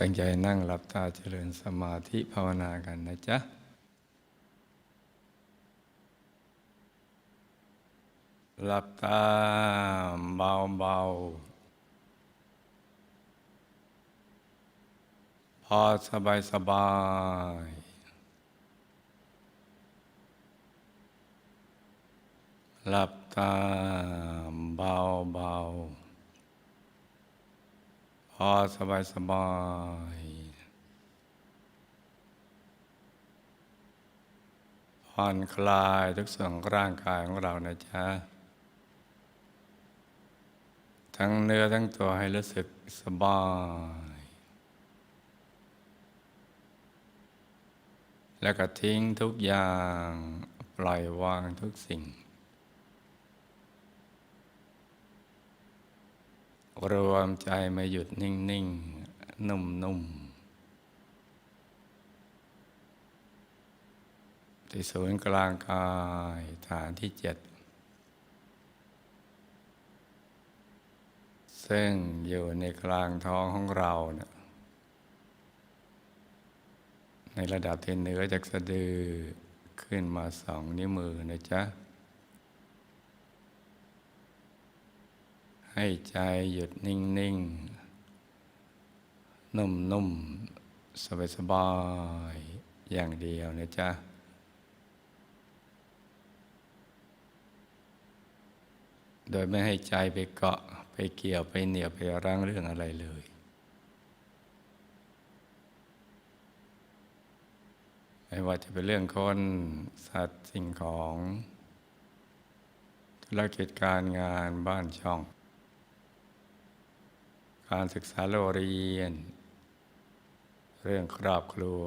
ตั้งใจนั่งหลับตาเจริญสมาธิภาวนากันนะจ๊ะหลับตาเบาเบาๆพอสบายสบาย หลับตาเบาเบาๆ อสบายสบายผ่อนคลายทุกส่วนร่างกายของเรานะจ๊ะ ทั้งเนื้อทั้งตัวให้รู้สึกสบาย แล้วก็ทิ้งทุกอย่าง ปล่อยวางทุกสิ่ง รวมใจมาหยุดนิ่งๆนุ่มๆ ที่ศูนย์กลางกายฐานที่เจ็ด ซึ่งอยู่ในกลางท้องของเราเนะในระดับที่เหนือจากสะดือขึ้นมาสองนิ้วมือนะจ๊ะ ให้ใจหยุดนิ่งๆนุ่มๆสบายๆอย่างเดียวนะจ๊ะโดยไม่ให้ใจไปเกาะไปเกี่ยวไปเหนี่ยวไปรั้งเรื่องอะไรเลย ไม่ว่าจะเป็นเรื่องคน สัตว์สิ่งของ ธุรกิจการงานบ้านช่อง การศึกษาโรงเรียน เรื่องครอบครัว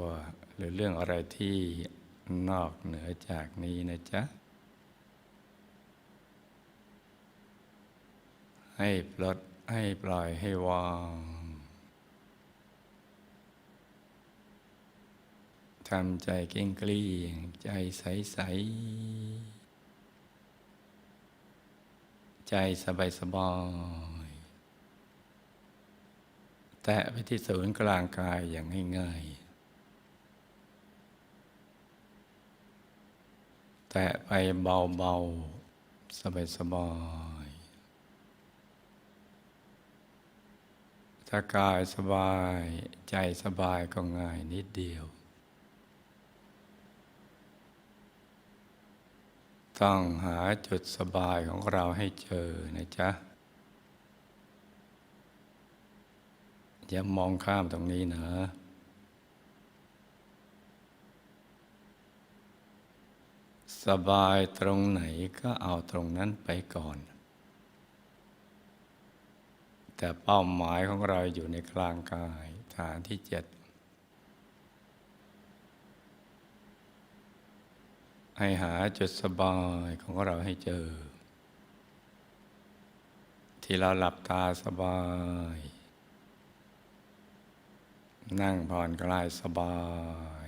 หรือเรื่องอะไรที่นอกเหนือจากนี้นะจ๊ะ ให้ปลดให้ปล่อยให้วางทำใจเก่งกลี้ยงใจใสใสใจสบายสบาย แตะไปที่ศูนย์กลางกายอย่างง่ายๆ แตะไปเบาๆ สบายๆ ถ้ากายสบายใจสบายก็ง่ายนิดเดียว ต้องหาจุดสบายของเราให้เจอนะจ๊ะ อย่ามองข้ามตรงนี้นะสบายตรงไหนก็เอาตรงนั้นไปก่อน แต่เป้าหมายของเราอยู่ในกลางกายฐานที่เจ็ดให้หาจุดสบายของเราให้เจอ ที่เราหลับตาสบาย นั่งผ่อนคลายสบาย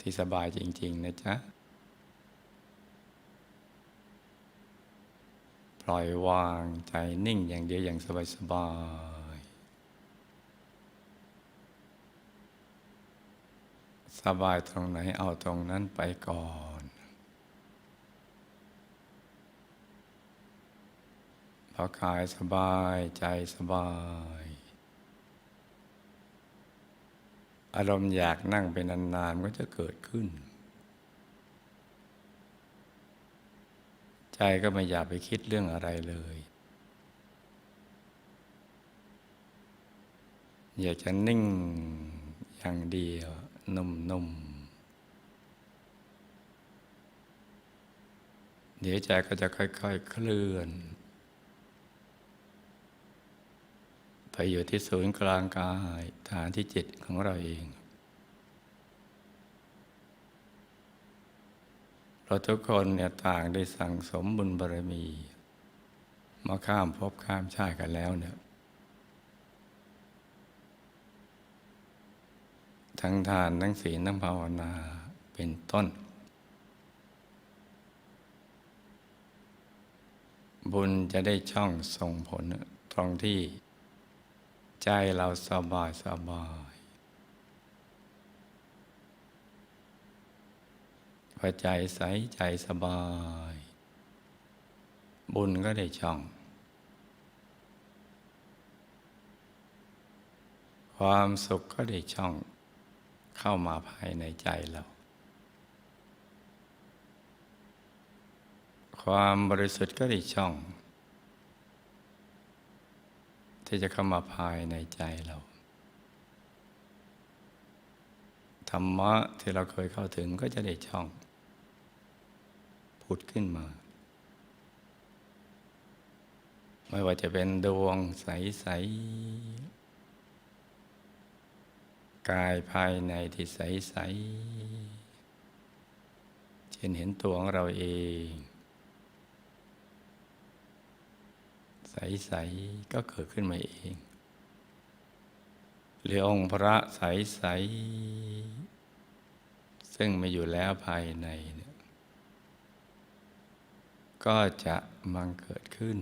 ที่สบายจริง ๆ นะจ๊ะ ปล่อยวางใจนิ่งอย่างเดียวอย่างสบายๆสบายตรงไหนเอาตรงนั้นไปก่อน พอกายสบายใจสบาย อารมณ์อยากนั่งเป็นนานๆก็จะเกิดขึ้น ใจก็ไม่อยากไปคิดเรื่องอะไรเลย อยากจะนิ่งอย่างเดียวนุ่มๆเดี๋ยวใจก็จะค่อย ๆ เคลื่อน ไปอยู่ที่ศูนย์กลางกายฐานที่จิตของเราเอง เราทุกคนเนี่ยต่างได้สั่งสมบุญบารมี มาข้ามภพข้ามชาติกันแล้วเนี่ยทั้งทานทั้งศีลทั้งภาวนาเป็นต้น บุญจะได้ช่องส่งผลตรงที่ ใจเราสบายสบายพอใจใสใจสบาย บุญก็ได้ช่อง ความสุขก็ได้ช่องเข้ามาภายในใจเรา ความบริสุทธิ์ก็ได้ช่อง ที่จะเข้ามาภายในใจเรา ธรรมะที่เราเคยเข้าถึงก็จะได้ช่อง ผุดขึ้นมา ไม่ว่าจะเป็นดวงใส ๆ กายภายในที่ใส ๆ เช่นเห็นตัวของเราเอง ใสๆก็เกิดขึ้นมาเอง หรือองค์พระใสๆซึ่งมาอยู่แล้วภายในเนี่ยก็จะมังเกิดขึ้น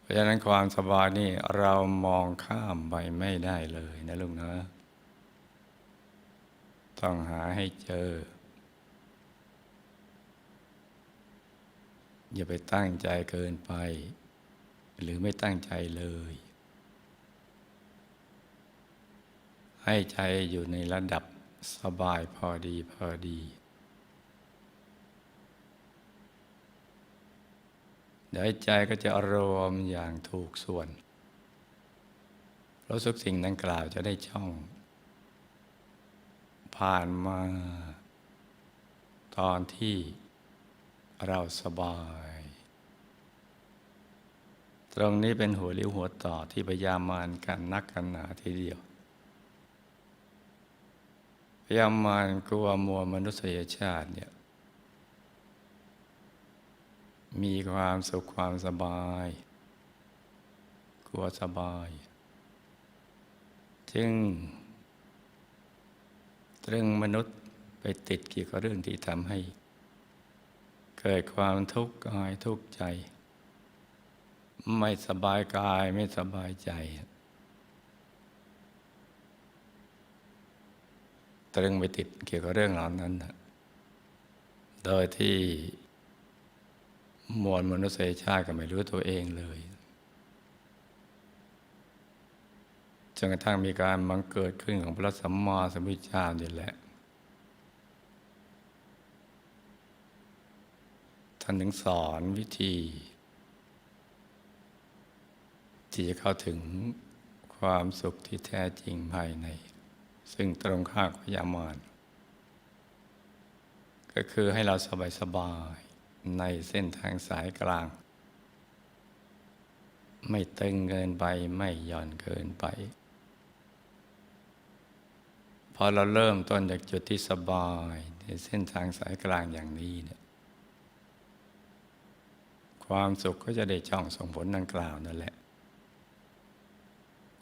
เพราะฉะนั้นความสบายนี่เรามองข้ามไปไม่ได้เลยนะลุงนะ ต้องหาให้เจอ อย่าไปตั้งใจเกินไป หรือไม่ตั้งใจเลย ให้ใจอยู่ในระดับสบายพอดีพอดี เดี๋ยวใจก็จะรวมอย่างถูกส่วนราะทุกสิ่งดังกล่าวจะได้ช่อง ผ่านมา ตอนที่ เราสบาย ตรงนี้เป็นหัวเลี้ยวหัวต่อที่พยายามมานกันนักกันหนาทีเดียว พยายามมานกลัวมัวมนุษยชาติเนี่ยมีความสุขความสบาย กลัวสบาย จึงตรึงมนุษย์ไปติดเกี่ยวกับเรื่องที่ทำให้ เกิดความทุกข์กายทุกข์ใจ ไม่สบายกายไม่สบายใจ ตรึงไปติดเกี่ยวกับเรื่องเหล่านั้น โดยที่มวลมนุษยชาติก็ไม่รู้ตัวเองเลยจนกระทั่งมีการบังเกิดขึ้นของพระสัมมาสัมพุทธเจ้านี่แหละ ท่านถึงสอนวิธี ที่จะเข้าถึงความสุขที่แท้จริงภายใน ซึ่งตรงข้ามกับยามานก็คือให้เราสบายสบายๆในเส้นทางสายกลาง ไม่ตึงเกินไปไม่หย่อนเกินไป พอเราเริ่มต้นจากจุดที่สบายในเส้นทางสายกลางอย่างนี้เนี่ย ความสุขก็จะได้ช่องส่งผลดังกล่าวนั่นแหละ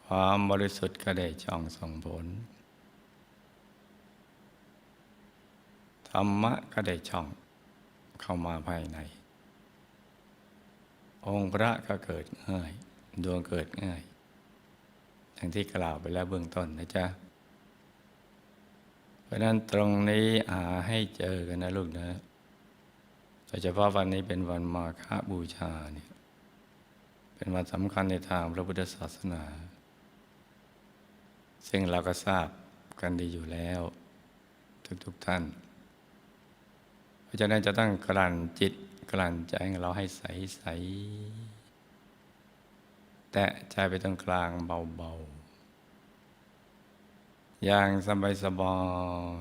ความบริสุทธิ์ก็ได้ช่องส่งผล ธรรมะก็ได้ช่องเข้ามาภายใน องค์พระก็เกิดง่าย ดวงเกิดง่ายอย่างที่กล่าวไปแล้วเบื้องต้นนะจ๊ะเพราะนั้นตรงนี้หาให้เจอกันนะลูกนะ ดยเฉพาะวันนี้เป็นวันมาฆบูชาเนี่ยเป็นวันสำคัญในทางพระพุทธศาสนา ซึ่งเราก็ทราบกันดีอยู่แล้ว ทุกๆทท่าน เพราะฉะนั้นจะต้องกลั่นจิตกลั่นใจของเราให้ใสๆแต่ใจไปตรงกลางเบาๆ อย่างสบา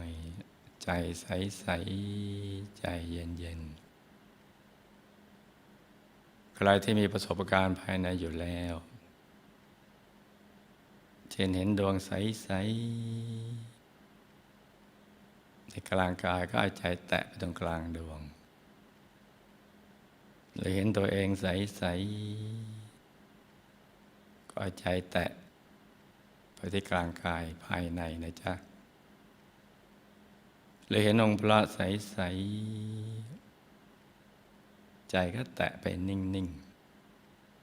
ยๆใจใสๆใจเย็นๆ ใครที่มีประสบการณ์ภายในอยู่แล้ว เช่นเห็นดวงใส ๆ ในกลางกายก็เอาใจแตะไปตรงกลางดวง หรือเห็นตัวเองใส ๆ ก็เอาใจแตะไปที่กลางกายภายในนะจ๊ะหรือเห็นองค์พระใสๆ ใจก็แตะไปนิ่ง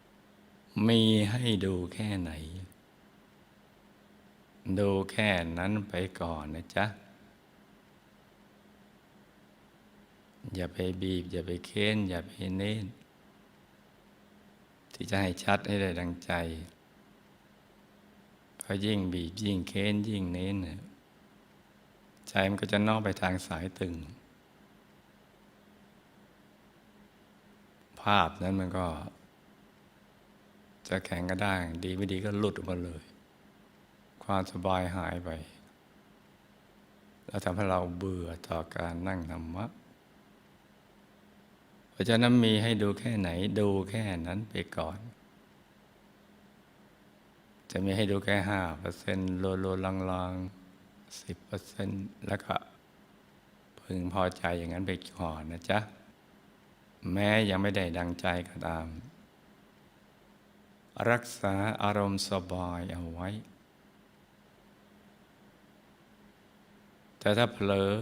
ๆ มีให้ดูแค่ไหน ดูแค่นั้นไปก่อนนะจ๊ะ อย่าไปบีบ อย่าไปเค้น อย่าไปเน้น ที่จะให้ชัดให้ได้ดังใจเพราะยิ่งบีบยิ่งเค้นยิ่งเน้น ใจมันก็จะนอกไปทางสายตึงาพนั้นมันก็ จะแข็งกระด้ดีไม่ดีก็หลุดออกมาเลย ความสบายหายไป แล้วทำให้เราเบื่อต่อการนั่งธรรมะเพราะฉะนั้นมีให้ดูแค่ไหน ดูแค่นั้นไปก่อน จะมีให้ดูแค่ห้าเปอร์เซ็นต์โลโลลังลังสิบเปอร์เซ็นต์แล้วก็พึงพอใจอย่างนั้นไปก่อนนะจ๊ะ แม้ยังไม่ได้ดังใจก็ตาม รักษาอารมณ์สบายเอาไว้ แต่ถ้าเผลอ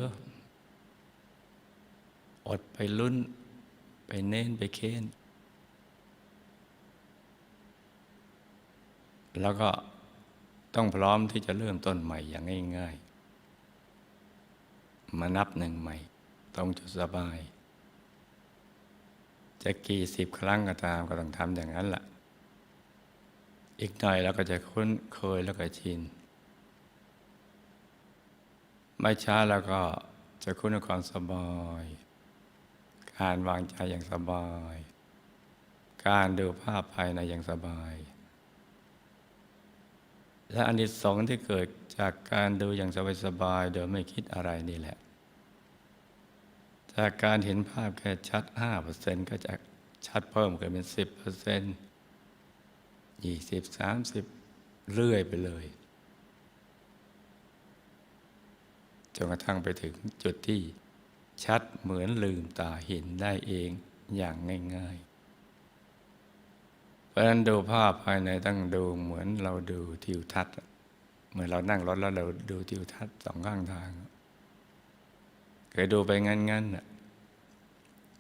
อดไปลุ้น ไปเน้นไปเค้น แล้วก็ต้องพร้อมที่จะเริ่มต้นใหม่อย่างง่าย ๆ มานับหนึ่งใหม่ตรงจุดสบาย จะกี่สิบครั้งก็ตามก็ต้องทำอย่างนั้นแหละอีกหน่อยเราก็จะคุ้นเคยแล้วก็ชิน ไม่ช้าแล้วก็จะคุ้นกับความสบาย การวางใจอย่างสบาย การดูภาพภายในอย่างสบาย และอันที่สองที่เกิดจากการดูอย่างสบายๆโดยไม่คิดอะไรนี่แหละ จากการเห็นภาพแค่ชัด 5%ก็จะชัดเพิ่มขึ้นเป็น 10% 20 30 เรื่อยไปเลยจนกระทั่งไปถึงจุดที่ชัดเหมือนลืมตาเห็นได้เองอย่างง่ายๆ เพราะฉะนั้นดูภาพภายในต้องดูเหมือนเราดูทิวทัศน์ เหมือนเรานั่งรถแล้วเราดูทิวทัศน์สองข้างทาง เคยดูไปงั้นๆน่ะ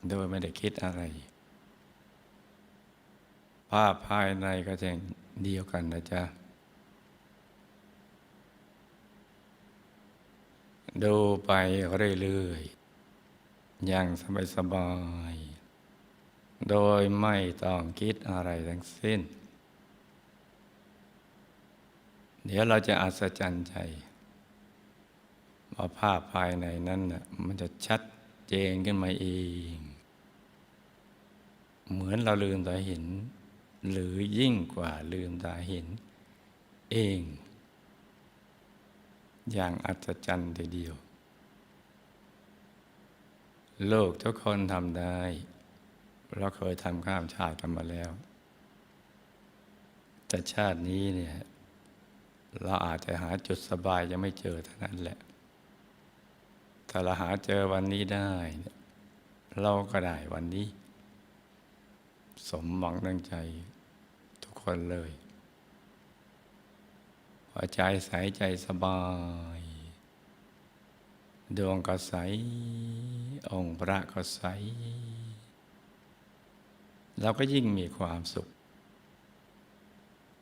โดยไม่ได้คิดอะไร ภาพภายในก็จะเดียวกันนะจ๊ะ ดูไปเรื่อยๆ อย่างสบายๆ โดยไม่ต้องคิดอะไรทั้งสิ้น เดี๋ยวเราจะอัศจรรย์ใจ ว่าภาพภายในนั้นน่ะมันจะชัดเจนขึ้นมาเอง เหมือนเราลืมตาเห็น หรือยิ่งกว่าลืมตาเห็น เอง อย่างอัศจรรย์ทีเดียว โลกทุกคนทำได้ เราเคยทำข้ามชาติกันมาแล้ว แต่ชาตินี้เนี่ย เราอาจจะหาจุดสบายยังไม่เจอเท่านั้นแหละ ถ้าเราหาเจอวันนี้ได้ เราก็ได้วันนี้ สมหวังดังใจทุกคนเลยพอใจใสใจสบาย ดวงก็ใส องค์พระก็ใส เราก็ยิ่งมีความสุข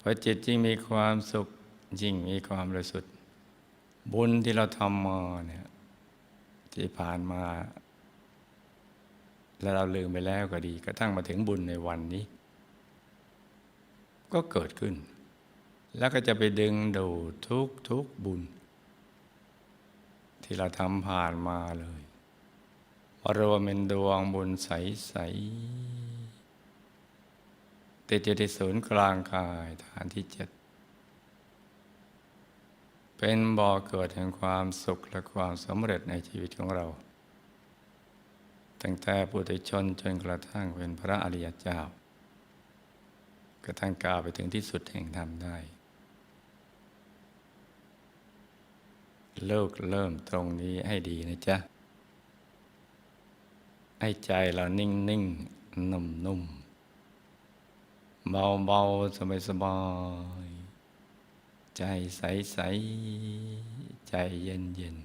พอจิตยิ่งมีความสุขยิ่งมีความบริสุทธิ์บุญที่เราทำมาเนี่ย ที่ผ่านมา แล้วเราลืมไปแล้วก็ดีกระทั่งมาถึงบุญในวันนี้ ก็เกิดขึ้น แล้วก็จะไปดึงดูทุกทุกบุญ ที่เราทำผ่านมาเลยรวมเป็นดวงบุญใส ๆ ติดอยู่ที่ศูนย์กลางกายฐานที่เจ็ด เป็นบ่อเกิดแห่งความสุขและความสำเร็จในชีวิตของเราตั้งแต่ปุถุชนจนกระทั่งเป็นพระอริยเจ้ากระทั่งกล่าวไปถึงที่สุดแห่งธรรมได้เลิกเริ่มตรงนี้ให้ดีนะจ๊ะ ให้ใจเรานิ่งนิ่งนุ่มนุ่มเบาเบาสบายสบาย ใจใสใสใจเย็นเย็น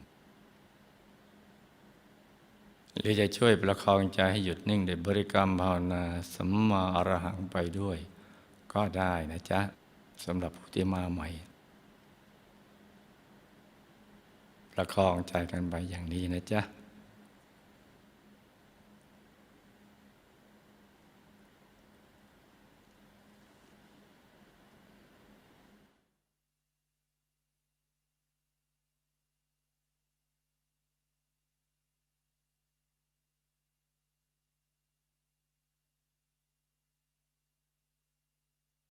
หรือจะช่วยประคองใจให้หยุดนิ่งโดยบริกรรมภาวนาสัมมาอรหังไปด้วย ก็ได้นะจ๊ะสำหรับผู้ที่มาใหม่ ประคองใจกันไปอย่างนี้นะจ๊ะ